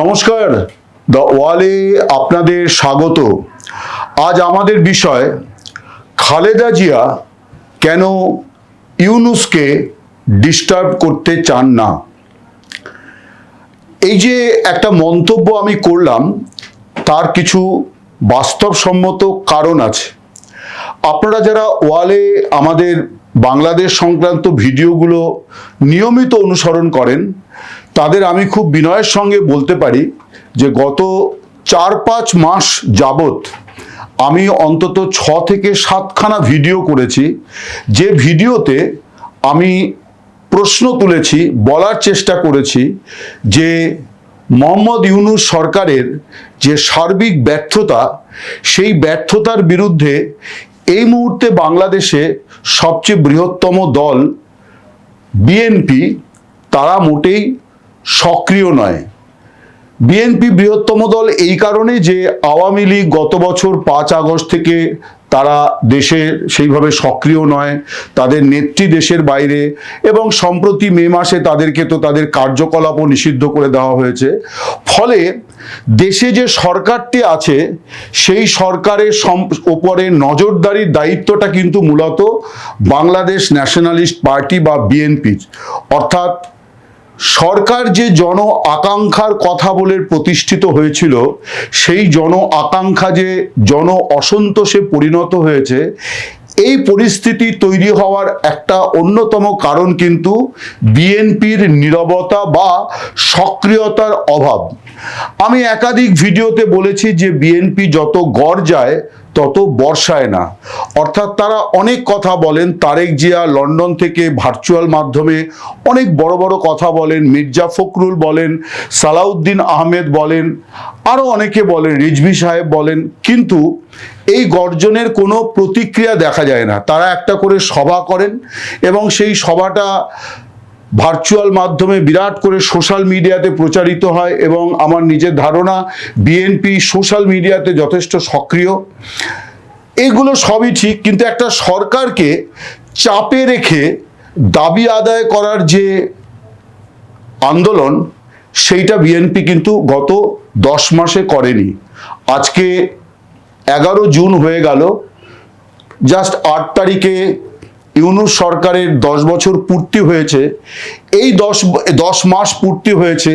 নমস্কার। দ্য ওয়ালে আপনাদের স্বাগত। আজ আমাদের বিষয়, খালেদা জিয়া কেন ইউনুসকে ডিস্টার্ব করতে চান না? এই যে একটা মন্তব্য আমি করলাম, তার কিছু বাস্তবসম্মত কারণ আছে। আপনারা যারা ওয়ালে আমাদের বাংলাদেশ সংক্রান্ত ভিডিওগুলো নিয়মিত অনুসরণ করেন তাদের আমি খুব বিনয়ের সঙ্গে বলতে পারি যে গত চার পাঁচ মাস যাবত আমি অন্তত ছ থেকে সাতখানা ভিডিও করেছি। যে ভিডিওতে আমি প্রশ্ন তুলেছি, বলার চেষ্টা করেছি যে মোহাম্মদ ইউনুস সরকারের যে সার্বিক ব্যর্থতা, সেই ব্যর্থতার বিরুদ্ধে এই মুহূর্তে বাংলাদেশে সবচেয়ে বৃহত্তম দল বিএনপি, তারা মোটেই সক্রিয় নয়। বিএনপি বৃহত্তম দল এই কারণে যে আওয়ামী লীগ গত বছর পাঁচ আগস্ট থেকে তারা দেশে সেইভাবে সক্রিয় নয়, তাদের নেত্রী দেশের বাইরে এবং সম্প্রতি মে মাসে তাদেরকে তো তাদের কার্যকলাপও নিষিদ্ধ করে দেওয়া হয়েছে। ফলে দেশে যে সরকারটি আছে, সেই সরকারের ওপরে নজরদারির দায়িত্বটা কিন্তু মূলত বাংলাদেশ ন্যাশনালিস্ট পার্টি বা বিএনপির। অর্থাৎ সরকার যে জন আকাঙ্ক্ষার কথা বলে প্রতিষ্ঠিত হয়েছিল, সেই জন আকাঙ্ক্ষা যে জন অসন্তোষে পরিণত হয়েছে এই পরিস্থিতি তৈরি হওয়ার একটা অন্যতম কারণ কিন্তু বিএনপির নীরবতা বা সক্রিয়তার অভাব। আমি একাধিক ভিডিওতে বলেছি যে বিএনপি যত গড় যায়, তত বর্ষায় না। অর্থাৎ তারা অনেক কথা বলেন, তারেক জিয়া লন্ডন থেকে ভার্চুয়াল মাধ্যমে অনেক বড় বড় কথা বলেন, মির্জা ফখরুল বলেন, সালাউদ্দিন আহমেদ বলেন আরও অনেকে বলেন, রিজভি সাহেব বলেন। কিন্তু এই গর্জনের কোনো প্রতিক্রিয়া দেখা যায় না। তারা একটা করে সভা করেন এবং সেই সভাটা ভার্চুয়াল মাধ্যমে বিরাট করে সোশ্যাল মিডিয়াতে প্রচারিত হয় এবং আমার নিজের ধারণা বিএনপি সোশ্যাল মিডিয়াতে যথেষ্ট সক্রিয়। এগুলো সবই ঠিক, কিন্তু একটা সরকারকে চাপে রেখে দাবি আদায় করার যে আন্দোলন, সেইটা বিএনপি কিন্তু গত দশ মাসে করেনি। আজকে এগারো জুন হয়ে গেল। জাস্ট আট তারিখে ইউনুস সরকারের দশ বছর পূর্তি হয়েছে। এই দশ দশ মাস পূর্তি হয়েছে।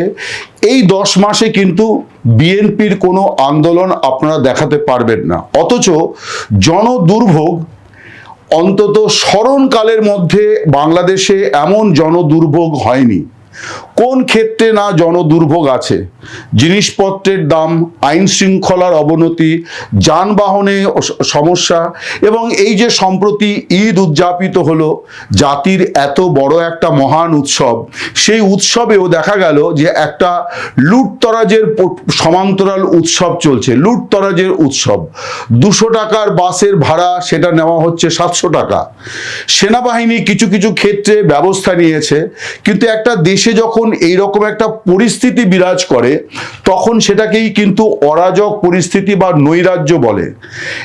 এই দশ মাসে কিন্তু বিএনপির কোনো আন্দোলন আপনারা দেখাতে পারবেন না। অথচ জনদুর্ভোগ অন্তত স্মরণকালের মধ্যে বাংলাদেশে এমন জনদুর্ভোগ হয়নি। কোন ক্ষেত্রে না জনদুর্ভোগ আছে? জিনিসপত্রের দাম, আইন শৃঙ্খলার অবনতি, যানবাহনে সমস্যা এবং এই যে সম্প্রতি ঈদ উদযাপিত হলো, জাতির এত বড় একটা মহান উৎসব, সেই উৎসবেও দেখা গেল যে একটা লুটতরাজের সমান্তরাল উৎসব চলছে, লুটতরাজের উৎসব। দুশো টাকার বাসের ভাড়া সেটা নেওয়া হচ্ছে সাতশো টাকা। সেনাবাহিনী কিছু কিছু ক্ষেত্রে ব্যবস্থা নিয়েছে, কিন্তু একটা দেশে যখন এই রকম একটা পরিস্থিতি বিরাজ করে, তখন সেটাকেই কিন্তু অরাজক পরিস্থিতি বা নৈরাজ্য বলে।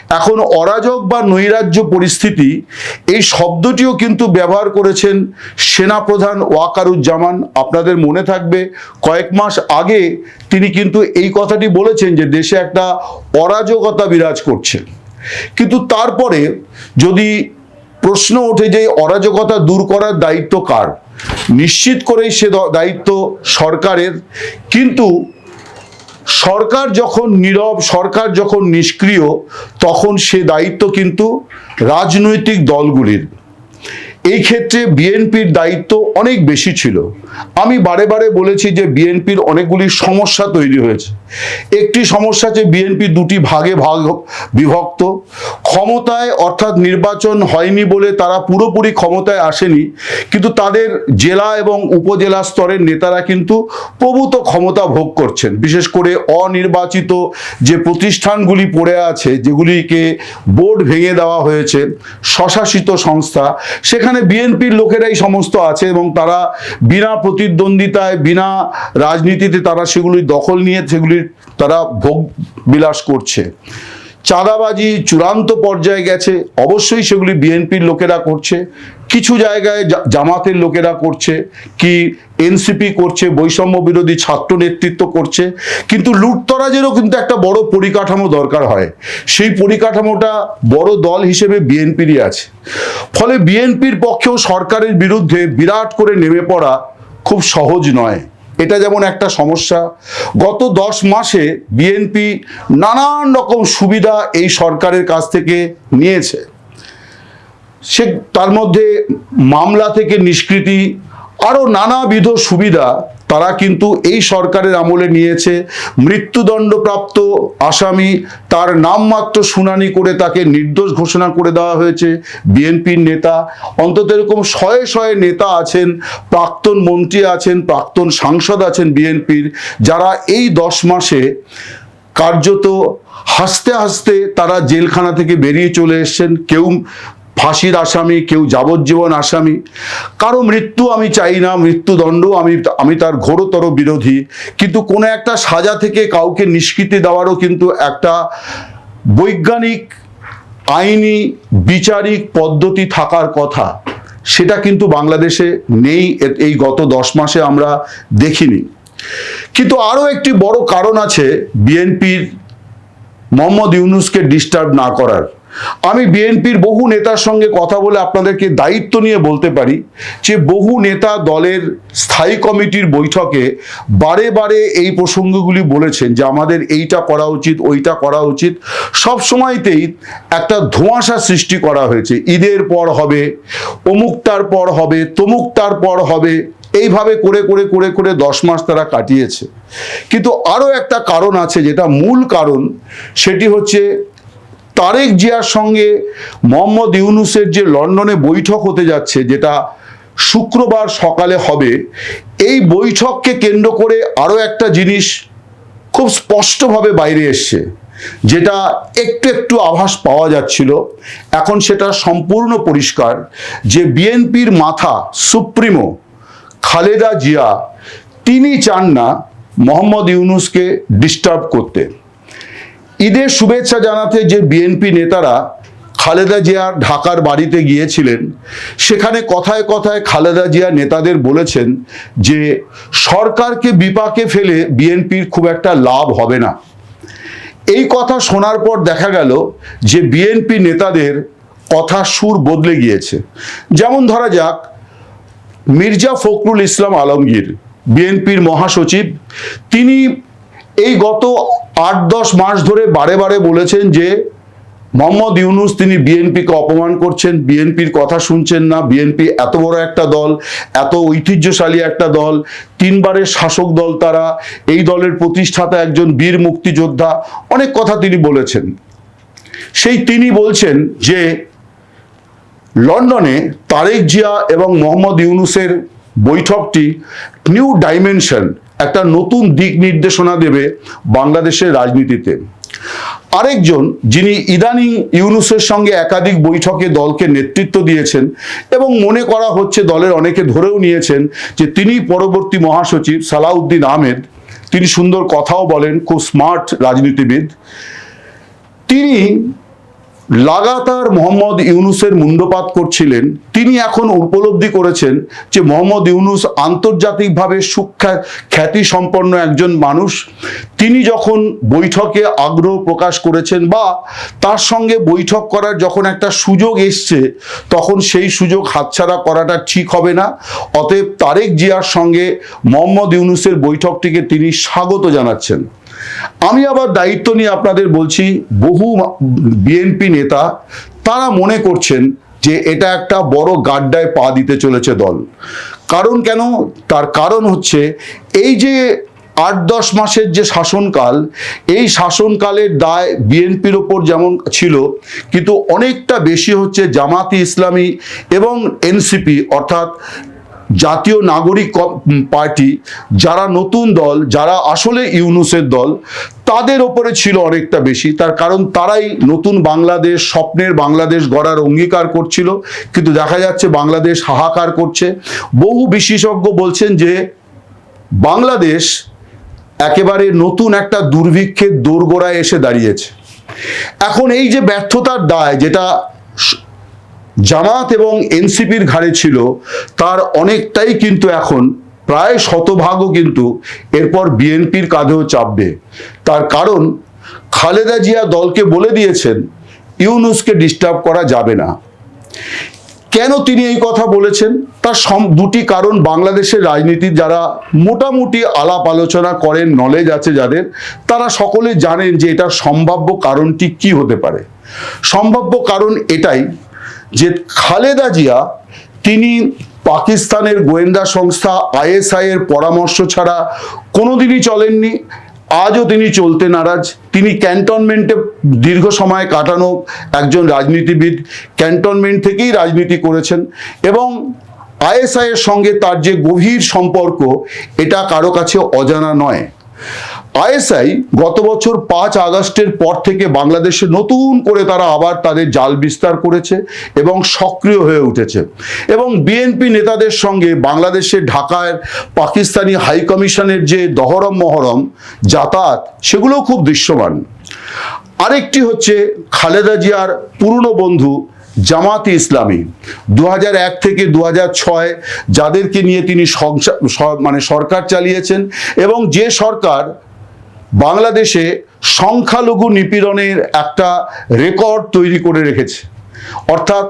এখন অরাজক বা নৈরাজ্য পরিস্থিতি, এই শব্দটিও কিন্তু ব্যবহার করেছেন সেনাপ্রধান ওয়াকারুজ্জামান। আপনাদের মনে থাকবে, কয়েক মাস আগে তিনি কিন্তু এই কথাটি বলেছেন যে দেশে একটা অরাজকতা বিরাজ করছে। কিন্তু তারপরে যদি প্রশ্ন ওঠে যে অরাজকতা দূর করার দায়িত্ব কার? নিশ্চিত করেই সে দায়িত্ব সরকারের। কিন্তু সরকার যখন নীরব, সরকার যখন নিষ্ক্রিয়, তখন সে দায়িত্ব কিন্তু রাজনৈতিক দলগুলির। এই ক্ষেত্রে বিএনপির দায়িত্ব অনেক বেশি ছিল। আমি বারে বারে বলেছি যে বিএনপির অনেকগুলি সমস্যা তৈরি হয়েছে। একটি সমস্যা যে বিএনপি দুটি ভাগে ভাগ বিভক্ত। ক্ষমতায় অর্থাৎ নির্বাচন হয়নি বলে তারা পুরোপুরি ক্ষমতায় আসেনি। কিন্তু তাদের জেলা এবং উপজেলা স্তরের নেতারা কিন্তু প্রভূত ক্ষমতা ভোগ করছেন। বিশেষ করে অনির্বাচিত যে প্রতিষ্ঠানগুলি পড়ে আছে, যেগুলিকে বোর্ড ভেঙে দেওয়া হয়েছে, স্বশাসিত সংস্থা, সেখানে বিএনপির লোকেরাই সমস্ত আছে এবং তারা বিনা প্রতিদ্বন্দ্বিতায়, বিনা রাজনীতিতে তারা সেগুলি দখল নিয়ে সেগুলির তারা ভোগ বিলাস করছে। চাঁদাবাজি চূড়ান্ত পর্যায়ে গেছে। অবশ্যই সেগুলি বিএনপির লোকেরা করছে। কিছু জায়গায় জামাতের লোকেরা করছে। কি এনসিপি করছে, বৈষম্য বিরোধী ছাত্র নেতৃত্ব করছে। কিন্তু লুটতরাজেরও কিন্তু একটা বড় পরিকাঠামো দরকার হয়। সেই পরিকাঠামোটা বড় দল হিসেবে বিএনপিরই আছে। ফলে বিএনপির পক্ষেও সরকারের বিরুদ্ধে বিরাট করে নেমে পড়া খুব সহজ নয়। এটা যেমন একটা সমস্যা, গত দশ মাসে বিএনপি নানান রকম সুবিধা এই সরকারের কাছ থেকে নিয়েছে। সে তার মধ্যে মামলা থেকে নিষ্কৃতি আরও নানাবিধ সুবিধা তারা কিন্তু এই সরকারের আমলে নিয়েছে। মৃত্যুদণ্ডপ্রাপ্ত আসামি তার নামমাত্র শুনানি করে তাকে নির্দোষ ঘোষণা করে দেওয়া হয়েছে। বিএনপির নেতা, অন্তত এরকম শয়ে শয়ে নেতা আছেন, প্রাক্তন মন্ত্রী আছেন, প্রাক্তন সাংসদ আছেন বিএনপির, যারা এই দশ মাসে কার্যত হাসতে হাসতে তারা জেলখানা থেকে বেরিয়ে চলে এসছেন। কেউ ফাঁসির আসামি, কেউ যাবজ্জীবন আসামি। কারও মৃত্যু আমি চাই না, মৃত্যুদণ্ড আমি আমি তার ঘোরতর বিরোধী। কিন্তু কোনো একটা সাজা থেকে কাউকে নিষ্কৃতি দেওয়ারও কিন্তু একটা বৈজ্ঞানিক, আইনি, বিচারিক পদ্ধতি থাকার কথা। সেটা কিন্তু বাংলাদেশে নেই এই গত দশ মাসে আমরা দেখিনি। কিন্তু আরও একটি বড় কারণ আছে বিএনপির মোহাম্মদ ইউনুসকে ডিস্টার্ব না করার। আমি বিএনপির বহু নেতার সঙ্গে কথা বলে আপনাদেরকে দায়িত্ব নিয়ে বলতে পারি যে বহু নেতা দলের স্থায়ী কমিটির বৈঠকে বারে বারে এই প্রসঙ্গগুলি বলেছেন যে আমাদের এইটা করা উচিত, ওইটা করা উচিত। সব সময়তেই একটা ধোঁয়াশা সৃষ্টি করা হয়েছে। ঈদের পর হবে, অমুকটার পর হবে, তমুকটার পর হবে। এইভাবে করে করে করে করে দশ মাস তারা কাটিয়েছে। কিন্তু আরও একটা কারণ আছে, যেটা মূল কারণ, সেটি হচ্ছে তারেক জিয়ার সঙ্গে মোহাম্মদ ইউনুসের যে লন্ডনে বৈঠক হতে যাচ্ছে, যেটা শুক্রবার সকালে হবে, এই বৈঠককে কেন্দ্র করে আরও একটা জিনিস খুব স্পষ্টভাবে বাইরে এসছে, যেটা একটু একটু আভাস পাওয়া যাচ্ছিল। এখন সেটা সম্পূর্ণ পরিষ্কার যে বিএনপির মাথা সুপ্রিমো খালেদা জিয়া, তিনি চান না মোহাম্মদ ইউনুসকে ডিস্টার্ব করতে। ঈদের শুভেচ্ছা জানাতে যে বিএনপি নেতারা খালেদা জিয়ার ঢাকার বাড়িতে গিয়েছিলেন, সেখানে কথায় কথায় খালেদা জিয়া নেতাদের বলেছেন যে সরকারকে বিপাকে ফেলে বিএনপির খুব একটা লাভ হবে না। এই কথা শোনার পর দেখা গেল যে বিএনপি নেতাদের কথা সুর বদলে গিয়েছে। যেমন ধরা যাক, মির্জা ফখরুল ইসলাম আলমগীর, বিএনপির মহাসচিব, তিনি এই গত আট দশ মাস ধরে বারে বারে বলেছেন যে মোহাম্মদ ইউনুস তিনি বিএনপিকে অপমান করছেন, বিএনপির কথা শুনছেন না, বিএনপি এত বড় একটা দল, এত ঐতিহ্যশালী একটা দল, তিনবারের শাসক দল তারা, এই দলের প্রতিষ্ঠাতা একজন বীর মুক্তিযোদ্ধা, অনেক কথা তিনি বলেছেন। সেই তিনি বলছেন যে লন্ডনে তারেক জিয়া এবং মোহাম্মদ ইউনুসের বৈঠকটি নিউ ডাইমেনশন একটা নতুন দিক নির্দেশনা দেবে বাংলাদেশের রাজনীতিতে। আরেকজন যিনি ইদানিং ইউনুসের সঙ্গে একাধিক বৈঠকে দলকে নেতৃত্ব দিয়েছেন এবং মনে করা হচ্ছে দলের অনেকে ধরেও নিয়েছেন যে তিনি পরবর্তী মহাসচিব সালাউদ্দিন আহমেদ। তিনি সুন্দর কথাও বলেন, খুব স্মার্ট রাজনীতিবিদ। তিনি লাগাতার মোহাম্মদ ইউনুসের মুন্ডপাত করছিলেন। তিনি এখন উপলব্ধি করেছেন যে মোহাম্মদ ইউনুস আন্তর্জাতিকভাবে সুখ্যা খ্যাতি সম্পন্ন একজন মানুষ। তিনি যখন বৈঠকে আগ্রহ প্রকাশ করেছেন বা তার সঙ্গে বৈঠক করার যখন একটা সুযোগ এসছে, তখন সেই সুযোগ হাতছাড়া করাটা ঠিক হবে না। অতএব তারেক জিয়ার সঙ্গে মোহাম্মদ ইউনুসের বৈঠকটিকে তিনি স্বাগত জানাচ্ছেন। আমি আবার দায়িত্ব নিয়ে আপনাদের বলছি, বহু বিএনপি নেতা, তারা মনে করছেন যে এটা একটা বড় গাড্ডায় পা দিতে চলেছে দল। কারণ কেন? তার কারণ হচ্ছে, এই যে আট দশ মাসের যে শাসনকাল, এই শাসনকালের দায় বিএনপির ওপর যেমন ছিল, কিন্তু অনেকটা বেশি হচ্ছে জামাতি ইসলামী এবং এনসিপি অর্থাৎ জাতীয় নাগরিক পার্টি, যারা নতুন দল, যারা আসলে ইউনুসের দল, তাদের ওপরে ছিল অনেকটা বেশি। তার কারণ তারাই নতুন বাংলাদেশ, স্বপ্নের বাংলাদেশ গড়ার অঙ্গীকার করছিল। কিন্তু দেখা যাচ্ছে বাংলাদেশ হাহাকার করছে। বহু বিশেষজ্ঞ বলছেন যে, বাংলাদেশ একেবারে নতুন একটা দুর্ভিক্ষের দোরগোড়ায় এসে দাঁড়িয়েছে। এখন এই যে ব্যর্থতার দায়, যেটা জামাত এবং এনসিপির ঘাড়ে ছিল, তার অনেকটাই কিন্তু এখন প্রায় শতভাগও কিন্তু এরপর বিএনপির কাঁধেও চাপবে। তার কারণ, খালেদা জিয়া দলকে বলে দিয়েছেন, ইউনুসকে ডিস্টার্ব করা যাবে না। কেন তিনি এই কথা বলেছেন? তার সম দুটি কারণ বাংলাদেশের রাজনীতির যারা মোটামুটি আলাপ আলোচনা করেন নলেজ আছে যাদের, তারা সকলে জানেন যে এটার সম্ভাব্য কারণটি কি হতে পারে। সম্ভাব্য কারণ এটাই যে খালেদা জিয়া, তিনি পাকিস্তানের গোয়েন্দা সংস্থা আইএসআই এর পরামর্শ ছাড়া কোনোদিনই চলেননি। আজও তিনি চলতে নারাজ। তিনি ক্যান্টনমেন্টে দীর্ঘ সময় কাটানো একজন রাজনীতিবিদ। ক্যান্টনমেন্ট থেকেই রাজনীতি করেছেন এবং আইএসআই এর সঙ্গে তার যে গভীর সম্পর্ক, এটা কারও কাছে অজানা নয়। আইএসআই গত বছর পাঁচ আগস্টের পর থেকে বাংলাদেশে নতুন করে তারা আবার তাদের জাল বিস্তার করেছে এবং সক্রিয় হয়ে উঠেছে। এবং বিএনপি নেতাদের সঙ্গে বাংলাদেশে ঢাকায় পাকিস্তানি হাই কমিশনের যে দহরম মহরম, যাতায়াত সেগুলো খুব দৃশ্যমান। আরেকটি হচ্ছে খালেদা জিয়ার পুরনো বন্ধু জামাতি ইসলামী। দু থেকে দু যাদেরকে নিয়ে তিনি মানে সরকার চালিয়েছেন এবং যে সরকার বাংলাদেশে সংখ্যালঘু নিপীড়নের একটা রেকর্ড তৈরি করে রেখেছে। অর্থাৎ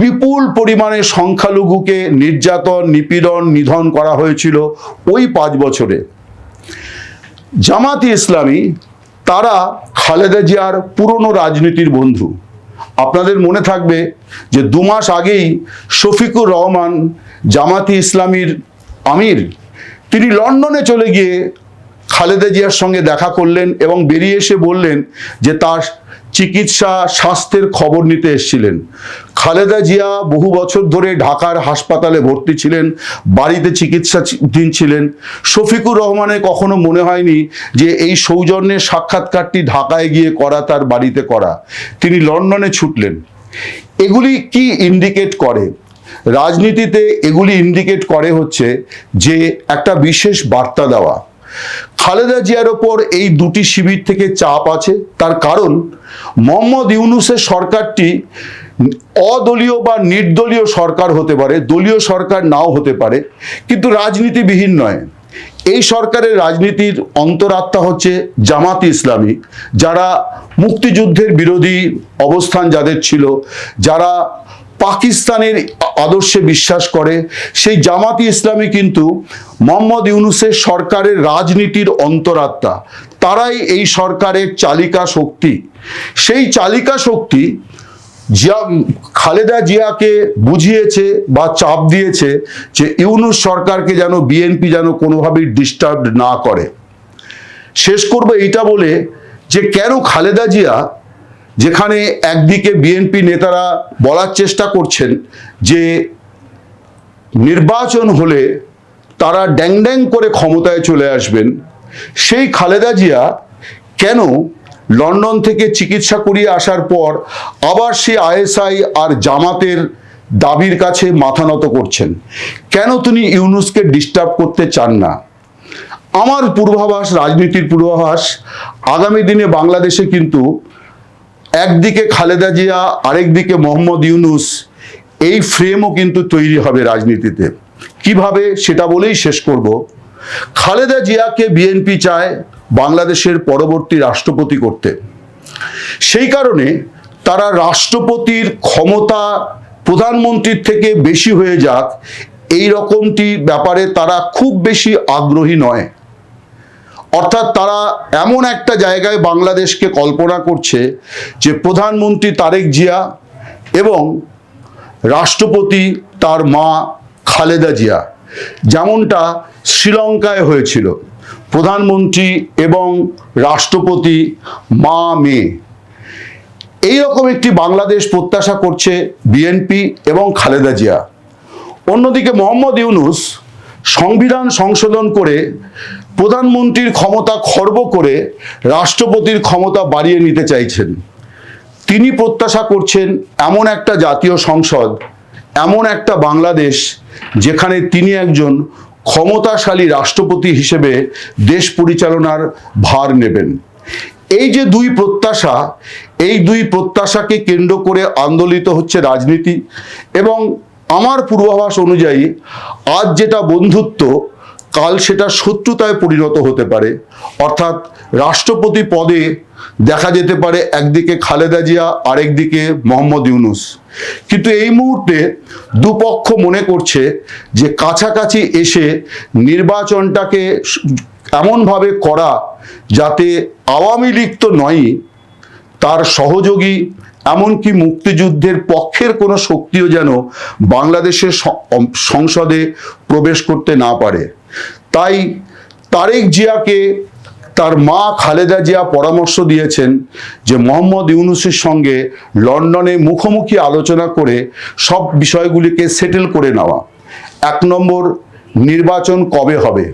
বিপুল পরিমাণে সংখ্যালঘুকে নির্যাতন, নিপীড়ন নিধন করা হয়েছিল ওই পাঁচ বছরে। জামাতি ইসলামী, তারা খালেদা জিয়ার পুরনো রাজনীতির বন্ধু। আপনাদের মনে থাকবে যে দু মাস আগেই শফিকুর রহমান জামাতি ইসলামীর আমির, তিনি লন্ডনে চলে গিয়ে খালেদা জিয়ার সঙ্গে দেখা করলেন এবং বেরিয়ে এসে বললেন যে তার চিকিৎসা স্বাস্থ্যের খবর নিতে এসেছিলেন। খালেদা জিয়া বহু বছর ধরে ঢাকার হাসপাতালে ভর্তি ছিলেন, বাড়িতে চিকিৎসা দিন ছিলেন। শফিকুর রহমানের কখনো মনে হয়নি যে এই সৌজন্যের সাক্ষাৎকারটি ঢাকায় গিয়ে করা তার বাড়িতে করা। তিনি লন্ডনে ছুটলেন। এগুলি কি ইন্ডিকেট করে? রাজনীতিতে এগুলি ইন্ডিকেট করে হচ্ছে যে একটা বিশেষ বার্তা দেওয়া। খালেদা জিয়ার ওপর এই দুটি শিবির থেকে চাপ আছে। তার কারণ, মোহাম্মদ ইউনুসের সরকারটি অদলীয় বা নির্দলীয় সরকার হতে পারে, দলীয় সরকার নাও হতে পারে, কিন্তু রাজনীতিবিহীন নয়। এই সরকারের রাজনীতির অন্তরাত্মা হচ্ছে জামাত ইসলামী, যারা মুক্তিযুদ্ধের বিরোধী অবস্থান যাদের ছিল, যারা পাকিস্তানের আদর্শে বিশ্বাস করে। সেই জামাতি ইসলামী কিন্তু মোহাম্মদ ইউনুসের সরকারের রাজনীতির অন্তরাত্মা। তারাই এই সরকারের চালিকা শক্তি। সেই চালিকা শক্তি জিয়া, খালেদা জিয়াকে বুঝিয়েছে বা চাপ দিয়েছে যে ইউনুস সরকারকে যেন বিএনপি যেন কোনোভাবেই ডিস্টার্ব না করে। শেষ করবে এইটা বলে যে কেন খালেদা জিয়া যেখানে একদিকে বিএনপি নেতারা বলার চেষ্টা করছেন যে নির্বাচন হলে তারা ড্যাং ড্যাং করে ক্ষমতায় চলে আসবেন, সেই খালেদা জিয়া কেন লন্ডন থেকে চিকিৎসা করিয়ে আসার পর আবার সে আইএসআই আর জামাতের দাবির কাছে মাথা নত করছেন? কেন তিনি ইউনুসকে ডিস্টার্ব করতে চান না? আমার পূর্বাভাস, রাজনীতির পূর্বাভাস, আগামী দিনে বাংলাদেশে কিন্তু একদিকে খালেদা জিয়া, আরেকদিকে মোহাম্মদ ইউনুস, এই ফ্রেমও কিন্তু তৈরি হবে রাজনীতিতে। কীভাবে? সেটা বলেই শেষ করব। খালেদা জিয়াকে বিএনপি চায় বাংলাদেশের পরবর্তী রাষ্ট্রপতি করতে। সেই কারণে তারা রাষ্ট্রপতির ক্ষমতা প্রধানমন্ত্রীর থেকে বেশি হয়ে যাক, এই রকমটি ব্যাপারে তারা খুব বেশি আগ্রহী নয়। অর্থাৎ তারা এমন একটা জায়গায় বাংলাদেশকে কল্পনা করছে যে প্রধানমন্ত্রী তারেক জিয়া এবং রাষ্ট্রপতি তার মা খালেদা জিয়া। যেমনটা শ্রীলঙ্কায় হয়েছিল। প্রধানমন্ত্রী এবং রাষ্ট্রপতি মা মেয়ে এই রকম একটি বাংলাদেশ প্রত্যাশা করছে বিএনপি এবং খালেদা জিয়া। অন্যদিকে মোহাম্মদ ইউনুস সংবিধান সংশোধন করে প্রধানমন্ত্রীর ক্ষমতা খর্ব করে রাষ্ট্রপতির ক্ষমতা বাড়িয়ে নিতে চাইছেন। তিনি প্রত্যাশা করছেন এমন একটা জাতীয় সংসদ, এমন একটা বাংলাদেশ যেখানে তিনি একজন ক্ষমতাশালী রাষ্ট্রপতি হিসেবে দেশ পরিচালনার ভার নেবেন। এই যে দুই প্রত্যাশা, এই দুই প্রত্যাশাকে কেন্দ্র করে আন্দোলিত হচ্ছে রাজনীতি এবং আমার পূর্বাভাস অনুযায়ী, আজ যেটা বন্ধুত্ব, কাল সেটা শত্রুতায় পরিণত হতে পারে। অর্থাৎ রাষ্ট্রপতি পদে দেখা যেতে পারে একদিকে খালেদা জিয়া, আরেকদিকে মোহাম্মদ ইউনুস। কিন্তু এই মুহূর্তে দুপক্ষ মনে করছে যে কাছাকাছি এসে নির্বাচনটাকে এমনভাবে করা যাতে আওয়ামী লীগ তো নয়ই, তার সহযোগী এমনকি মুক্তিযুদ্ধের পক্ষের কোনো শক্তিও যেন বাংলাদেশের সংসদে প্রবেশ করতে না পারে। তাই তারেক জিয়াকে তার মা খালেদা জিয়া পরামর্শ দিয়েছেন যে মোহাম্মদ ইউনুসের সঙ্গে লন্ডনে মুখোমুখি আলোচনা করে সব বিষয়গুলিকে সেটেল করে নেওয়া। এক নম্বর, নির্বাচন কবে হবে?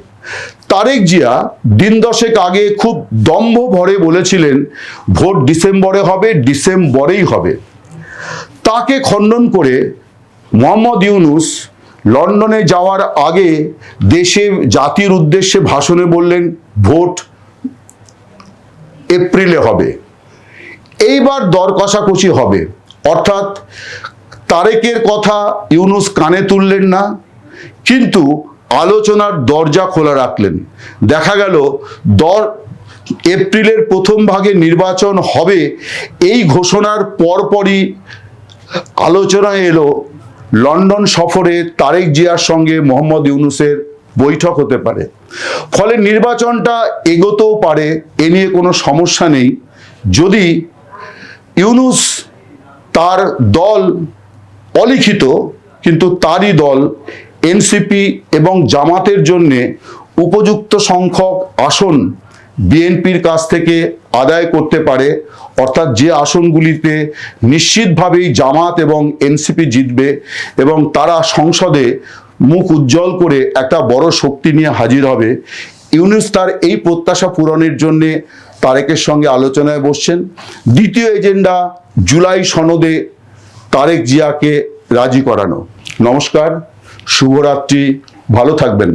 তারেক জিয়া দিন দশেক আগে খুব দম্ভ ভরে বলেছিলেন, ভোট ডিসেম্বরে হবে, ডিসেম্বরেই হবে। তাকে খণ্ডন করে মোহাম্মদ ইউনুস লন্ডনে যাওয়ার আগে দেশে জাতির উদ্দেশ্যে ভাষণে বললেন, ভোট এপ্রিলে হবে। এইবার দর কষাকষি হবে। অর্থাৎ তারেকের কথা ইউনুস কানে তুললেন না, কিন্তু আলোচনার দরজা খোলা রাখলেন। দেখা গেল, দর এপ্রিলের প্রথম ভাগে নির্বাচন হবে এই ঘোষণার পরপরই আলোচনায় এলো লন্ডন সফরে তারেক জিয়ার সঙ্গে মোহাম্মদ ইউনুসের বৈঠক হতে পারে। ফলে নির্বাচনটা এগোতেও পারে, এ নিয়ে কোনো সমস্যা নেই। যদি ইউনুস তার দল অলিখিত, কিন্তু তারই দল এনসিপি এবং জামাতের জন্যে উপযুক্ত সংখ্যক আসন বিএনপির কাছ থেকে আদায় করতে পারে, অর্থাৎ যে আসনগুলিতে নিশ্চিতভাবেই জামাত এবং এনসিপি জিতবে এবং তারা সংসদে মুখ উজ্জ্বল করে একটা বড় শক্তি নিয়ে হাজির হবে। ইউনুস তার এই প্রত্যাশা পূরণের জন্যে তারেকের সঙ্গে আলোচনায় বসছেন। দ্বিতীয় এজেন্ডা জুলাই সনদে তারেক জিয়াকে রাজি করানো। নমস্কার। শুভরাত্রি ভালো থাকবেন।